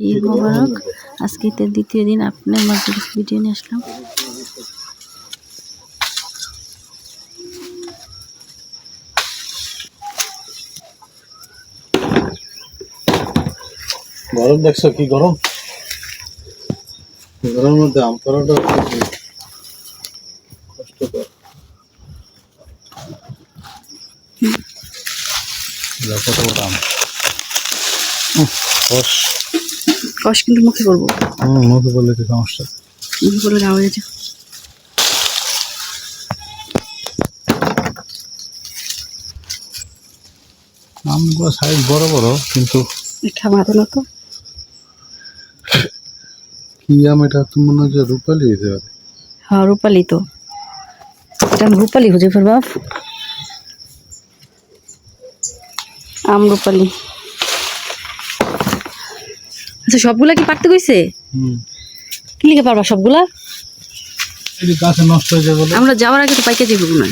ঈদ মোবারক আজকে ঈদের দ্বিতীয় দিন আপনার মাঝে কিছু ভিডিও নিয়ে আসলাম। গরম দেখছ কি গরম? গরমের মধ্যে আম করাটা কষ্টকর। দেখো কত বড় আম রস কষ কিন্তু মুখে করব মুখে বললে তো সমস্যা? মুখে করলে রাও হয়ে যাবে আমগুলো সাইজ বড় বড় কিন্তু মিঠা মাথা না তো। কি আম এটা? তো মনে হয় রূপালি হতে পারে। হ্যাঁ রূপালি তো। এটা রূপালি খুঁজে ফেলব আম রূপালি। আচ্ছা সবগুলা কি পারতে কইছে? হুম। কি লিখে পারবা সবগুলা? এই গাছে নষ্ট হয়ে যাবে আমরা যাওয়ার আগে তো পাইকে যাব না।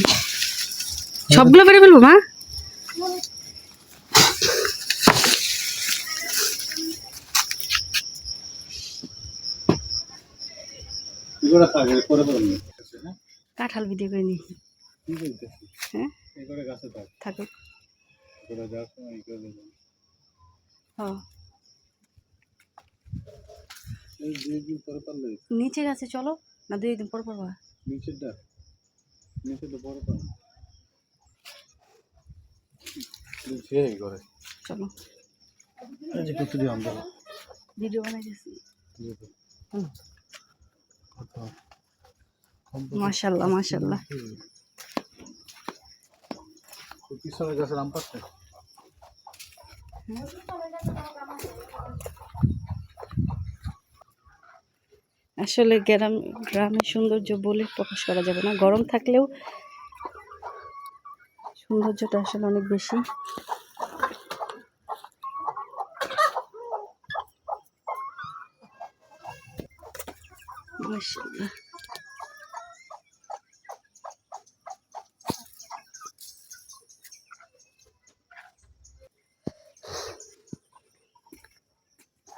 সবগুলো পেরে ফেলব মা? হ্যাঁ কাঁঠাল ভিডিও করে নি। হ্যাঁ? থাকুক। এগুলো যাওয়ার সময় ই করে দেবেন হ্যাঁ এই দুই দিন পরে পারলে নিচে গেছে চলো। না দুই দিন পর নিচেরটা? বড় পান নিচে করে চলো। এই যে কত দিয়ে আনতে ভিডিও বানাই গেছি মাশাল্লাহ মাশাল্লাহ পিছনে গাছের আম। পাচ্ছে আসলে গ্রাম, গ্রামের সৌন্দর্য বলে প্রকাশ করা যাবে না। গরম থাকলেও সৌন্দর্যটা আসলে অনেক বেশি।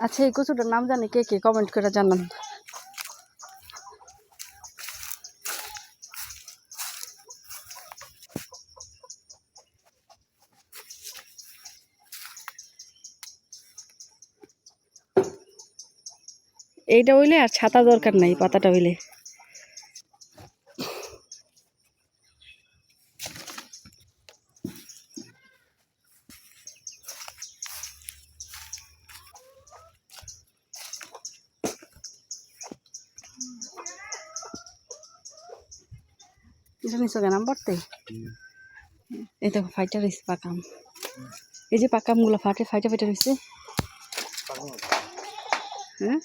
আচ্ছা এই কচুটার নাম জানি কে কে? কমেন্ট করে জানান। এইটা হইলে আর ছাতা দরকার নাই পাতাটা হইলে। এটা নিচে পড়তে? এই দেখো ফাইটা রয়েছে পাকাম। এই যে পাকামগুলো ফাটে ফাইটা ফাইটা রয়েছে। হ্যাঁ?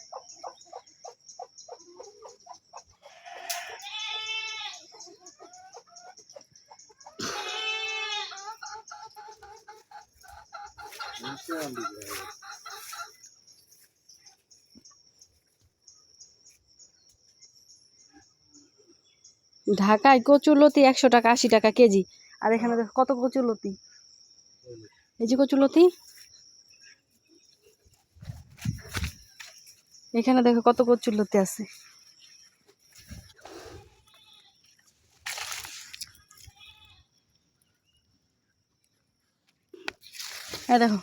ঢাকায় কচুলতি একশো টাকা, আশি টাকা কেজি। আর এখানে দেখো কত কচুলতি এই যে কচুলতি এখানে দেখো কত কচুলতি আছে। হ্যাঁ দেখো।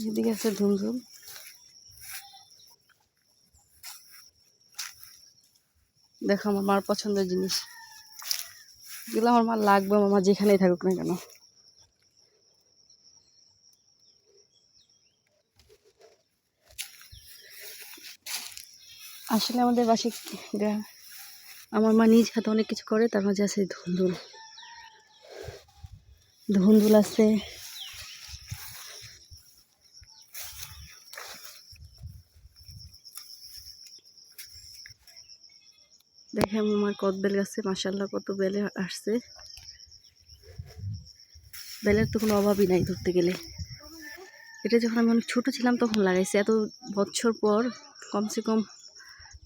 এদিকে আছে ঝুমঝুম দেখো আমার মার পছন্দের জিনিস। এগুলো আমার মা লাগবে, আমার যেখানেই থাকুক না কেন। আসলে আমাদের বাসে আমার মা নিজ হাতে অনেক কিছু করে, তার মাঝে আছে ধুন্দুল। ধুন্দুল আছে। দেখে আমার কত বেল গাছে মাসাল্লাহ কত বেলে আসছে। বেলের তো কোনো অভাবই নাই ধরতে গেলে। এটা যখন আমি অনেক ছোটো ছিলাম তখন লাগাইছি, এত বছর পর কমসে কম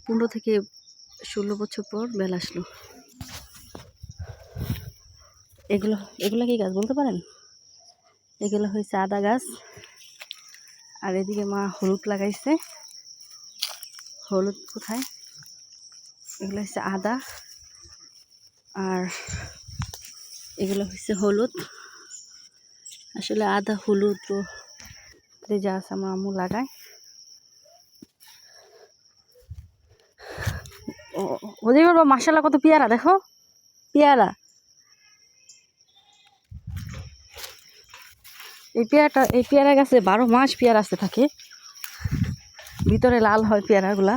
পনেরো থেকে ষোলো বছর পর বেল আসলো। এগুলো এগুলো কি গাছ বলতে পারেন? এগুলো হয়েছে আদা গাছ। আর এদিকে মা হলুদ লাগাইছে। হলুদ কোথায়? এগুলো হচ্ছে আদা। আর এগুলো হচ্ছে হলুদ। আসলে আদা, হলুদ যা আছে আমার আম্মু লাগায়। ও ওদিকে মাসাল্লাহ কত পেয়ারা, দেখো। পেয়ারা। এই পেয়ারাটা, এই পেয়ারা গাছে বারো মাস পেয়ারা আসতে থাকে। ভিতরে লাল হয় পেয়ারাগুলা।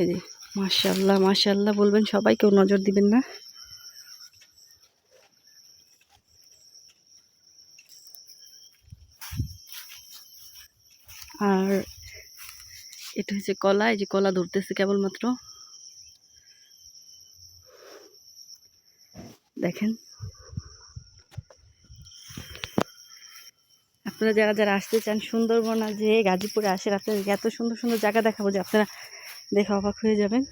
এই যে মাশাল্লাহ মাশাল্লাহ বলবেন সবাই কেউ নজর দিবেন না আর হচ্ছে কলা, এই যে কলা ধরতেছে কেবলমাত্র। দেখেন। আপনারা যারা যারা আসতে চান সুন্দরবন যে গাজীপুরে আসেন, আপনাদেরকে এত সুন্দর সুন্দর জায়গা দেখাবো যে আপনারা দেখে অবাক হয়ে যাবেন।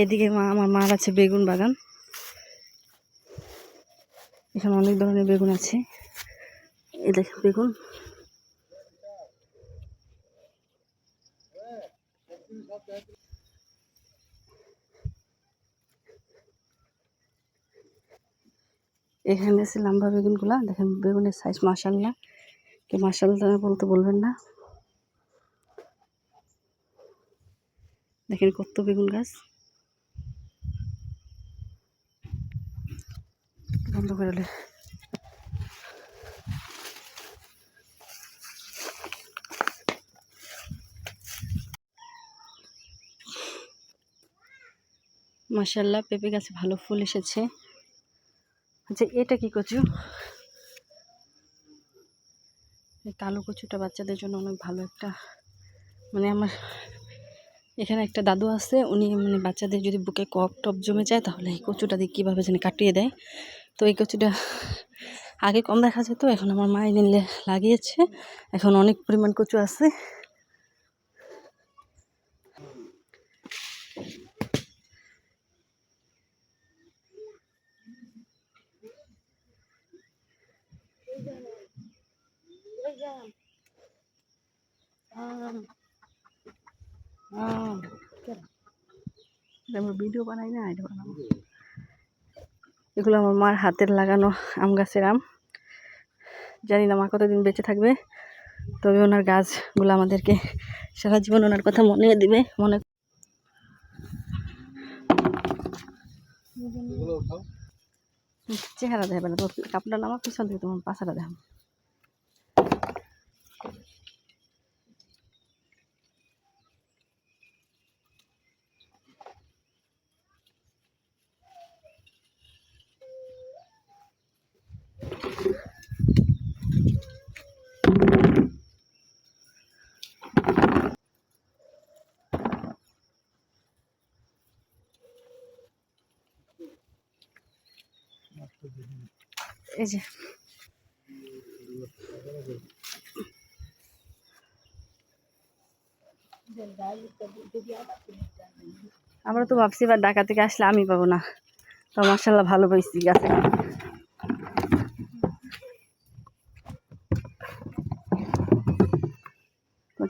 এদিকে মা, আমার মার আছে বেগুন বাগান। এখানে অনেক ধরনের বেগুন আছে। এই দেখেন বেগুন। এখানে আছে লম্বা বেগুনগুলা। দেখেন বেগুনের সাইজ মাসাল্লাহ কে মাসাল্লাহ বলতে বলবেন না। দেখেন কত বেগুন গাছ। করে দিলে। মাসাল্লাহ পেঁপে গাছে ভালো ফুল এসেছে। আচ্ছা এটা কি কচু? কালো কচুটা বাচ্চাদের জন্য অনেক ভালো একটা। মানে আমার এখানে একটা দাদু আছে, উনি মানে বাচ্চাদের যদি বুকে কপ টপ জমে যায়, তাহলে এই কচুটা দিয়ে কীভাবে যেন কাটিয়ে দেয়। তো এই কচুটা আগে কম দেখা যেত, এখন আমার মা এনে লে- লাগিয়েছে। এখন অনেক পরিমাণ কচু আছে। ভিডিও বানাই না, এটা বানাবো। এগুলো আমার মার হাতের লাগানো আম গাছের আম। জানি না মা কতদিন বেঁচে থাকবে তবে ওনার গাছগুলো আমাদেরকে সারা জীবন ওনার কথা মনে দেবে মনে চেহারা দেখাবে না তোর কাপড়টা নামা পিছন থেকে তোমার পাশাটা দেখাম এই যে। আমরা তো ভাবছি এবার ঢাকা থেকে আসলে আমি পাবো না। তো মার্শাল্লাহ ভালো পাইছি গাছে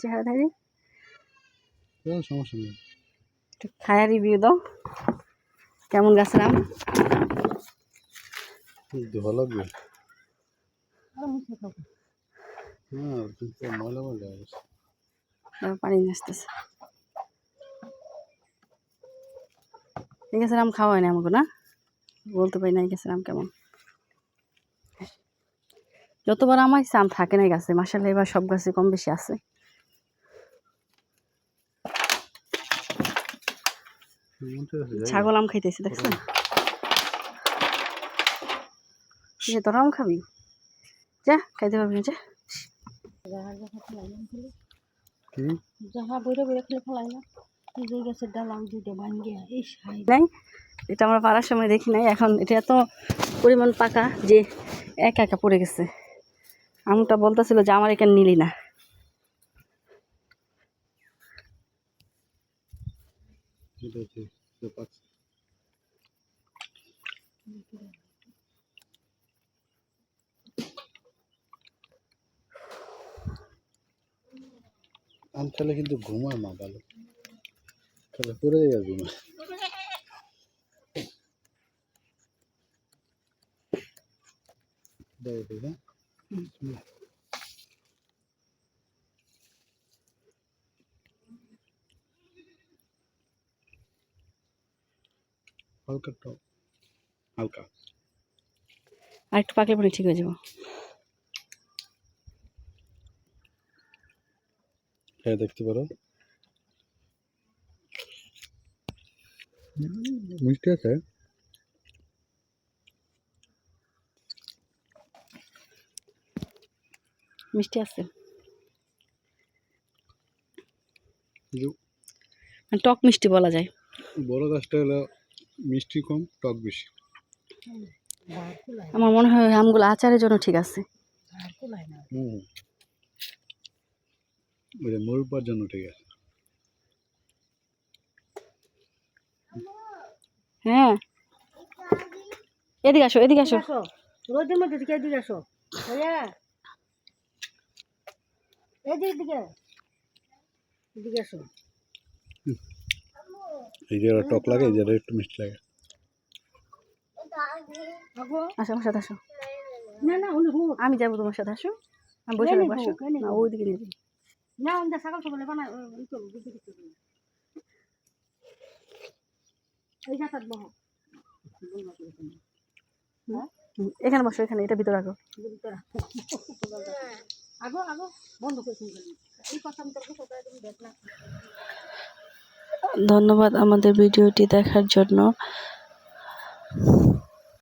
চেহারা থাকি কোনো সমস্যা নেই। খায়া রিভিউ দাও। কেমন গাছের আম ধোয়া লাগবে। হ্যাঁ গেছে পানি গাছের আম খাওয়া হয় না আমাকে না? বলতে পারি না এই গাছের আম কেমন। যতবার আম আসছে আম থাকে না গাছে মাসাল্লাহ এবার সব গাছে কম বেশি আছে। ছাগল আম খাইতেছে দেখছ যে তোরা আম খাবি। যা খাইতে পারবি না যা। এটা আমরা পাড়ার সময় দেখি নাই। এখন এটা এত পরিমাণ পাকা যে একা একা পড়ে গেছে। আমটা বলতেছিল যে আমার এখানে নিলি না। হচ্ছে যে পাচ্ছি। আম খেলে কিন্তু ঘুমায় মা ভালো খেলে পড়ে দাও এটা, হ্যাঁ? হালকা হালকা আর একটু পাকলে পরে ঠিক হয়ে যাব খেয়ে দেখতে পারো। মিষ্টি আছে। মিষ্টি আছে। মানে টক মিষ্টি বলা যায়। বড় গাছটা হলো মিষ্টি কম টক বেশি। আমার মনে হয় আমগুলো আচারের জন্য ঠিক আছে। হুম। ওই মরুবার জন্য ঠিক আছে হ্যাঁ। এদিকে আসো এদিকে আসো। রোদের মধ্যে দিকে এদিকে আসো। এদিকে। দিকে এদিকে আসো। এই যে টক লাগে এই যে একটু মিষ্টি লাগে। আসো আমার সাথে আসো। না না উনি হোক আমি যাব তোমার সাথে আসো। আমি বসে আসো। ওইদিকে নিয়ে। না বানা ওই তো এই জাতাত বহ। এখানে বসো এখানে এটা ভিতরে রাখো আগো। আগো বন্ধ করে এই কথা আমি তোর কথা তুমি দেখ না। ধন্যবাদ আমাদের ভিডিওটি দেখার জন্য।